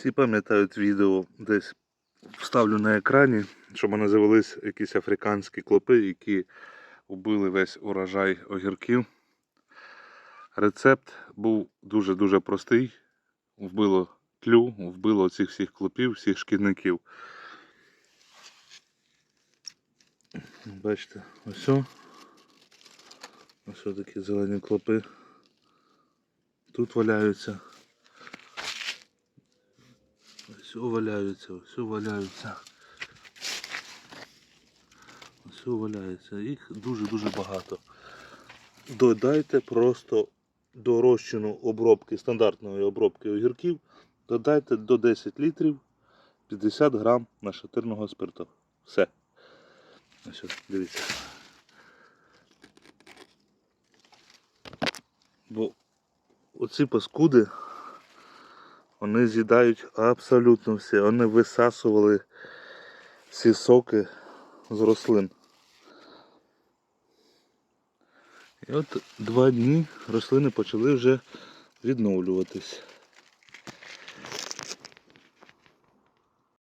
Всі пам'ятають відео, десь вставлю на екрані, що мене завелись якісь африканські клопи, які вбили весь урожай огірків. Рецепт був дуже-дуже простий. Вбило тлю, вбило цих всіх клопів, всіх шкідників. Бачите, ось. Ось такі зелені клопи. Тут валяються. О валяються, о валяються. Ось о. Їх дуже-дуже багато. Додайте просто до розчину обробки, стандартної обробки огірків, додайте до 10 літрів 50 грам нашатирного спирту. Все. Ось, дивіться. Бо оці паскуди, вони з'їдають абсолютно все. Вони висасували всі соки з рослин. І от два дні рослини почали вже відновлюватись.